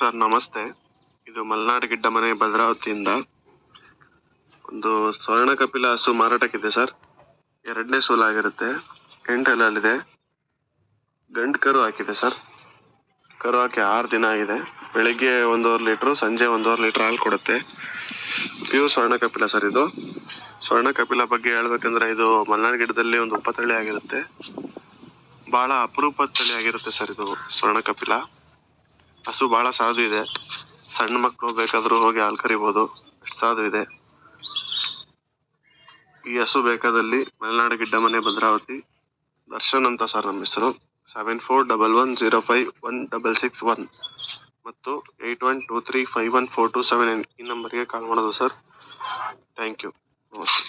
Sir, ನಮಸ್ತೆ. ಇದು ಮಲ್ನಾಡ್ ಗಿಡ್ಡ ಮನೆ ಭದ್ರಾವತಿಯಿಂದ. ಒಂದು ಸ್ವರ್ಣ ಕಪಿಲ ಹಸು ಮಾರಾಟಕ್ಕಿದೆ ಸರ್. ಎರಡನೇ ಸೂಲಾಗಿರುತ್ತೆ ಎಂಟಲ್ಲಲ್ಲಿದೆ ಗಂಡು ಕರು ಹಾಕಿದೆ ಸರ್. ಕರು ಹಾಕಿ ಆರು ದಿನ ಆಗಿದೆ. ಬೆಳಿಗ್ಗೆ ಒಂದೂವರೆ ಲೀಟ್ರು, ಸಂಜೆ ಒಂದೂವರೆ ಲೀಟ್ರ್ ಹಾಲು ಕೊಡುತ್ತೆ. ಪ್ಯೂರ್ ಸ್ವರ್ಣ ಕಪಿಲ ಸರ್ ಇದು. ಸ್ವರ್ಣ ಕಪಿಲ ಬಗ್ಗೆ ಹೇಳ್ಬೇಕಂದ್ರೆ ಇದು ಮಲ್ನಾಡ್ ಗಿಡದಲ್ಲಿ ಒಂದು ಉಪತಳಿ ಆಗಿರುತ್ತೆ. ಬಹಳ ಅಪರೂಪದ ತಳಿ ಆಗಿರುತ್ತೆ ಸರ್ ಇದು ಸ್ವರ್ಣ ಕಪಿಲ. ಹಸು ಬಹಳ ಸಾಧು ಇದೆ. ಸಣ್ಣ ಮಕ್ಕಳು ಬೇಕಾದರೂ ಹೋಗಿ ಹಾಲು ಕರಿಬೋದು. ಅಷ್ಟು ಸಾಧು ಇದೆ. ಈ ಹಸು ಬೇಕಾದಲ್ಲಿ ಮಲೆನಾಡು ಗಿಡ್ಡ ಮನೆ ಭದ್ರಾವತಿ. ದರ್ಶನ್ ಅಂತ ಸರ್ ನಮ್ಮ ಹೆಸರು. Seven four double one zero five one double six one ಮತ್ತು eight one two three five one four two seven ಈ ನಂಬರ್ಗೆ ಕಾಲ್ ಮಾಡೋದು ಸರ್. ಥ್ಯಾಂಕ್ ಯು ನಮಸ್ತೆ